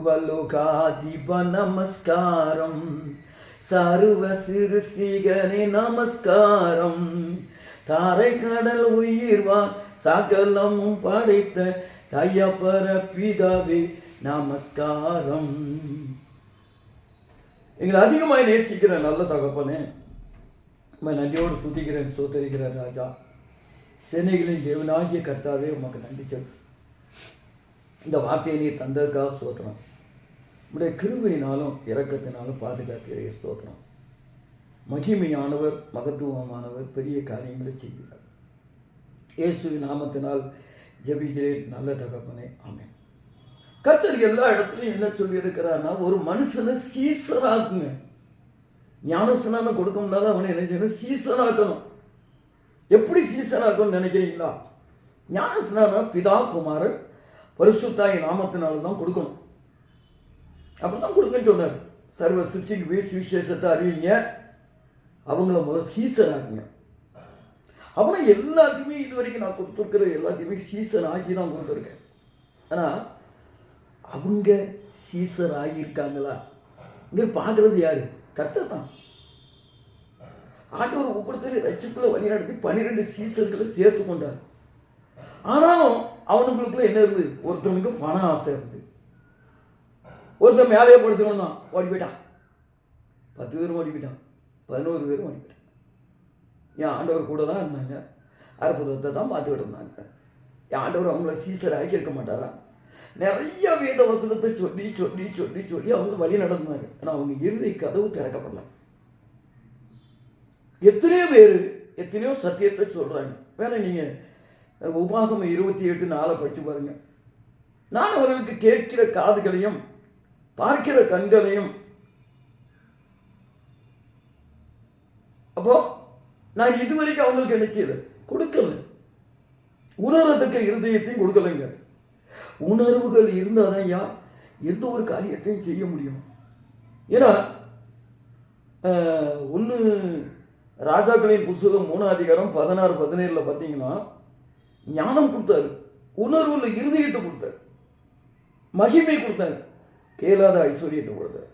சர்வலோகாதிப நமஸ்காரம். சர்வ சிருஷ்டிகனே நமஸ்காரம். தாரை கடல் உயிர்வான் சகலமும் படைத்த தயப்பர பிதாவே நமஸ்காரம். எங்களை அதிகமாக நேசிக்கிற நல்ல தகப்பனே உண்மை நன்றியோடு துதிக்கிறேன் சோதரிக்கிறேன் ராஜா. சென்னைகளின் தேவனாகிய கர்த்தாவே உமக்கு நன்றி செலுத்து இந்த வார்த்தையை நீ தந்ததுக்காக சோத்திரம் உடைய கிருபையினாலும் இரக்கத்தினாலும் பாதுகாக்கிறே ஸ்தோத்திரம். மகிமையானவர் மகத்துவமானவர் பெரிய காரியங்களை செய்கிறார். இயேசுவின் நாமத்தினால் ஜெபிக்கிறேன். நல்ல தகப்பனே ஆமேன். கத்தர் எல்லா இடத்துலையும் என்ன சொல்லியிருக்கிறார்னா ஒரு மனுஷனை சீசராக்குங்க. ஞானஸ்நானம் முடியாத அவனை என்ன செய்யணும்? சீசராக்கணும். எப்படி சீசனாக்கணும்னு நினைக்கிறீங்களா? ஞானஸ்நானம் பிதா குமாரன் பரிசுத்தாய் நாமத்தினால தான் கொடுக்கணும். அப்படி தான் கொடுங்கன்னு சொன்னார். சர்வ சிருஷ்டிக்கு போய் சுவிசேஷத்தை அறிவிங்க. அவங்கள முதல் சீசன் ஆகுங்க அவனை எல்லாத்தையுமே இது வரைக்கும் நான் கொடுத்துருக்கிற எல்லாத்தையுமே சீசன் ஆக்கி தான் கொடுத்துருக்கேன். ஆனால் அவங்க சீசர் ஆகியிருக்காங்களா? இங்கே பார்க்குறது யார்? கர்த்தர் தான். ஆண்டவர் ஒவ்வொருத்தரையும் ரட்சிப்புல வழி நடத்தி பன்னிரெண்டு சீசர்களை சேர்த்து கொண்டார். ஆனாலும் அவனுங்களுக்குள்ள என்ன இருந்தது? ஒருத்தவனுக்கு பண ஆசை இருந்தது. ஒருத்தன் மேலேயே படுத்தணும் ஓடி போயிட்டான் பத்து பேரும் ஓடி போயிட்டான் பதினோரு பேரும் ஓடி போயிட்டான் என் ஆண்டவர் கூட தான் இருந்தாங்க. அற்புதத்தை தான் பார்த்துக்கிட்டு இருந்தாங்க. என் ஆண்டவர் அவங்கள சீசர் ஆக்கி இருக்க மாட்டாரா? நிறைய வேத வசனத்தை சொல்லி சொல்லி சொல்லி சொல்லி அவங்க வழி நடந்தாங்க ஆனால் அவங்க இறுதி கதவு திறக்கப்படல. எத்தனையோ பேர் எத்தனையோ சத்தியத்தை சொல்கிறாங்க வேற நீங்கள் உபாகம் இருபத்தி எட்டு நாளை படித்து பாருங்க. நான் அவர்களுக்கு கேட்கிற காதுகளையும் பார்க்கிற கண்களையும். அப்போ நான் இதுவரைக்கும் அவங்களுக்கு என்ன கொடுக்கல. உணர்றதுக்கு இருதயத்தையும் கொடுக்கலைங்க. உணர்வுகள் இருந்தால் தான் ஐயா எந்த ஒரு காரியத்தையும் செய்ய முடியும். ஏன்னா ஒன்று ராஜாக்களின் புஸ்தகம் மூணாம் அதிகாரம் பதினாறு பதினேழில் பார்த்தீங்கன்னா ஞானம் கொடுத்தாரு. உணர்வுள்ள இருதயத்தை கொடுத்தாரு. மகிமை கொடுத்தாரு. கேளாத ஐஸ்வர்யத்தை கொடுத்தாரு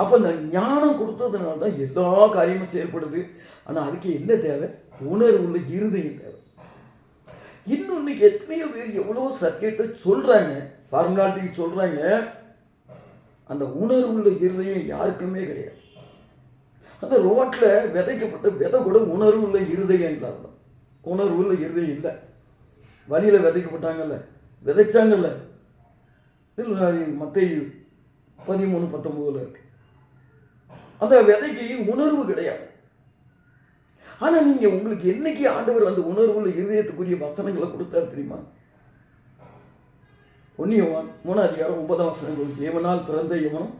அப்போ அந்த ஞானம் கொடுத்ததுனால தான் எல்லா காரியமும் செயல்படுது. ஆனால் அதுக்கு என்ன தேவை? உணர்வுள்ள இருதயம் தேவை. இன்னொன்னைக்கு எத்தனையோ பேர் எவ்வளோ சத்தியத்தை சொல்கிறாங்க ஃபார்முலாட்டிக்கு சொல்கிறாங்க அந்த உணர்வுள்ள இருதயம் யாருக்குமே கிடையாது. அந்த ரோட்டில் விதைக்கப்பட்ட விதை கூட உணர்வுள்ள இருதயம் இல்லாத உணர்வுள்ள இருதயம் இல்லை. வழியில் விதைக்கப்பட்டாங்கல்ல விதைச்சாங்கல்ல. மத்திய பதிமூணு பத்தொம்போதில் இருக்கு. அந்த விதைக்கு உணர்வு கிடையாது. ஆனால் நீங்கள் உங்களுக்கு என்னைக்கு ஆண்டவர் அந்த உணர்வுள்ள இருதயத்துக்குரிய வசனங்களை கொடுத்தாரு தெரியுமா? ஒன்னியவான் மூணு அதிகாரம் ஒன்பதாம் வசனங்கள். தேவனால் பிறந்த எவனும்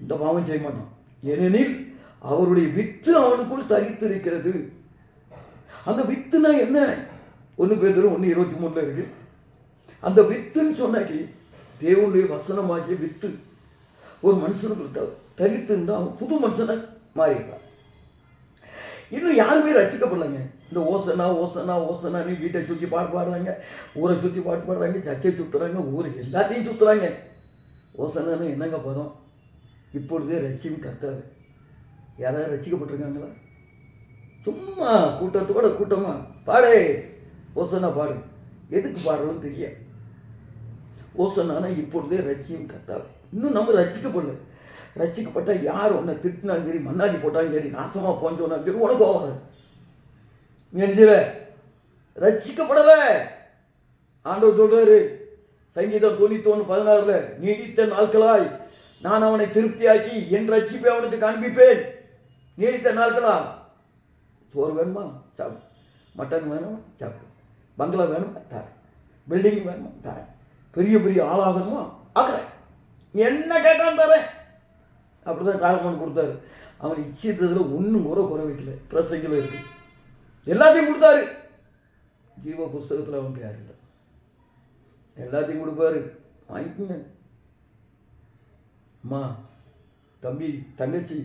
இந்த பாவம் செய்ய மாட்டான். ஏனெனில் அவருடைய வித்து அவனுக்குள் தரித்திருக்கிறது. அந்த வித்துனா என்ன? ஒன்று பேர் ஒன்று இருபத்தி மூணில் இருக்குது அந்த வித்துன்னு சொன்னாக்கி தேவனுடைய வசனமாகிய வித்து. ஒரு மனுஷனுக்கு தரித்திருந்தா அவன் புது மனுஷனை மாறிடுறான் இன்னும் யாருமே ரசிக்கப்படலைங்க இந்த ஓசனா ஓசனா ஓசனான்னு வீட்டை சுற்றி பாட்டு பாடுறாங்க ஊரை சுற்றி பாட்டு பாடுறாங்க சர்ச்சை சுற்றுறாங்க ஊர் எல்லாத்தையும் சுற்றுறாங்க ஓசனான்னு என்னங்க பதம்? இப்பொழுதே ரட்சியும் கர்த்தாது யாராவது ரசிக்கப்பட்டிருக்காங்களா சும்மா கூட்டத்தோட கூட்டமாக பாடு ஓசனா பாடு. எதுக்கு பாடுறோன்னு தெரியாது ஓசனானா இப்பொழுதே ரட்சியும் கத்தாவே இன்னும் நம்ம ரசிக்கப்படல. ரசிக்கப்பட்டால் யார் உன்னை திட்டினாலும் சரி மண்ணாடி போட்டாலும் சரி நாசமாக போஞ்சோனாலும் சரி உனக்கு கோவம் நினைச்சில ரசிக்கப்படலை. ஆண்டவர் சொல்கிறாரு சங்கீதம் தொண்ணூத்தொன்று பதினாறில் நீடித்த நாட்களாய் நான் அவனை திருப்தியாக்கி என் ரட்சிப்பை அவனுக்கு காண்பிப்பேன். நீடித்த நாட்களா? சோறு வேணுமா? சாப்பிடு. மட்டன் வேணுமா? சாப்பிடு. பங்களா வேணுமா? தரேன். பில்டிங் வேணுமா? தரேன். பெரிய பெரிய ஆளாகணுமா? ஆக்குறேன். என்ன கேட்டாலும் தரேன். அப்படி தான் சாலமன் கொடுத்தாரு. அவன் இச்சித்ததில் ஒன்றும் முறை குறை வைக்கல. பிரசங்கில் இருக்கு. எல்லாத்தையும் கொடுத்தாரு. ஜீவ புஸ்தகத்தில் அவனுக்கு யார் இல்லை. எல்லாத்தையும் கொடுப்பாரு. வாங்கிக்கோங்க. அம்மா தம்பி தங்கச்சி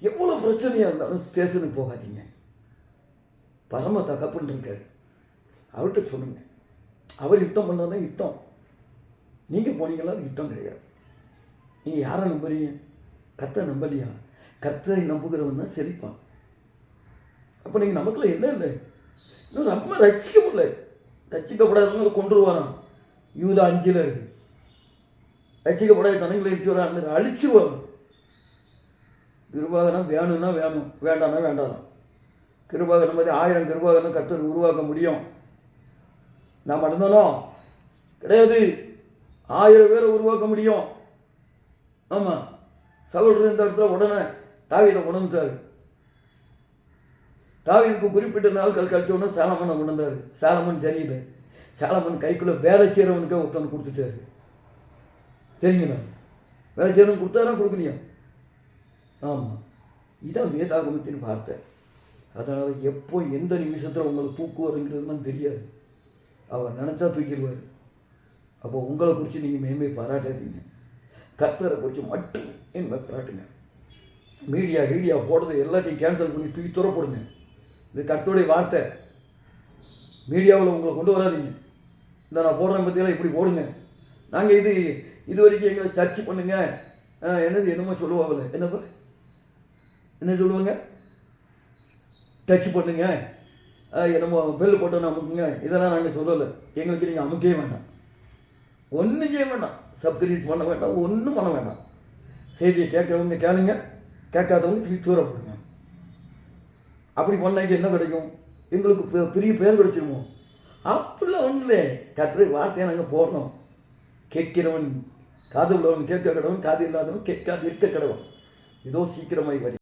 எவ்வளோ பிரச்சனையாக இருந்தாலும் ஸ்டேஷனுக்கு போகாதீங்க. பரம தகப்பன் இருக்கார். அவர்கிட்ட சொல்லுங்கள் அவர் யுத்தம் பண்ணாதான் யுத்தம். நீங்கள் போனீங்களா யுத்தம் கிடையாது. நீங்கள் யாரை நம்புறீங்க? கர்த்தரை நம்பலையா? கர்த்தரை நம்புகிறவன் தான் செழிப்பான். அப்போ நீங்கள் நமக்குள்ள என்ன இல்லை? இன்னும் ரொம்ப ரசிக்க முடியல ரசிக்கப்படாதவங்களை கொண்டு வரான் யூதா அஞ்சில் இருக்கு. ரசிக்கப்படாத தனங்களை எடுத்து வரான் அழிச்சு வரும் கிருபாகனம் வேணும்னா வேணும் வேண்டாம்னா வேண்டாம். கிருபாகனம் மாதிரி ஆயிரம் கிருபாகனம் கர்த்தர் உருவாக்க முடியும். நாம் நடந்தாலும் கிடையாது. ஆயிரம் பேரை உருவாக்க முடியும். ஆமாம் சவுல் இருந்த இடத்துல உடனே தாவீதை உணர்ந்தார் தாவிதுக்கு குறிப்பிட்ட நாட்கள் கழிச்ச உடனே சாலமனை உணர்ந்தார். சாலமன் சரியில்லை சாலமன் கைக்குள்ளே வேலை செய்கிறவனுக்கே ஒருத்தன் கொடுத்துட்டாரு. சரிங்களா வேலை செய்கிறவன் கொடுத்தாரா கொடுக்கலையா? ஆமாம் இதான் வேதாகமத்தின் வார்த்தை. அதனால் எப்போ எந்த நிமிஷத்தில் உங்களை தூக்குவாருங்கிறதுலாம் தெரியாது. அவர் நினச்சா தூக்கிடுவார். அப்போ உங்களை குறித்து நீங்கள் மேன்மை பாராட்டாதீங்க. கர்த்தரை குறித்து மட்டும் என்னை பாராட்டுங்க. மீடியா மீடியா போடுறது எல்லாத்தையும் கேன்சல் பண்ணி தூக்கி துறப்படுங்க இது கர்த்தருடைய வார்த்தை. மீடியாவில் உங்களை கொண்டு வராதீங்க. இந்த நான் போடுறேன் பற்றியெல்லாம் இப்படி போடுங்க. நாங்கள் இது இது வரைக்கும் எங்களை சர்ச் பண்ணுங்க. ஆ, என்னது என்னமோ சொல்லுவாங்கல்ல. என்னப்பா? என்ன சொல்லுவாங்க? டச் பண்ணுங்கள் என்னமோ பெல் போட்டோன்னு அமுக்குங்க. இதெல்லாம் நாங்கள் சொல்லலை. எங்களுக்கு நீங்கள் அமுக்கவே வேண்டாம். ஒன்றும் செய்ய வேண்டாம். சப்ஸ்கிரைப் பண்ண வேண்டாம். ஒன்றும் பண்ண வேண்டாம். செய்தியை கேட்குறவங்க கேளுங்க. கேட்காதவங்க திருப்பி தூர போடுங்க. அப்படி பண்ணாங்க என்ன கிடைக்கும்? எங்களுக்கு பெரிய பேர் கிடைச்சிருமோ? அப்படிலாம் ஒன்றும் இல்லை வார்த்தையை நாங்கள் போடுறோம் கேட்கிறவன் காது உள்ளவன் கேட்க கடவன் காது இல்லாதவன் கேட்காது இருக்க கடவன் இதோ சீக்கிரமாய் வரி.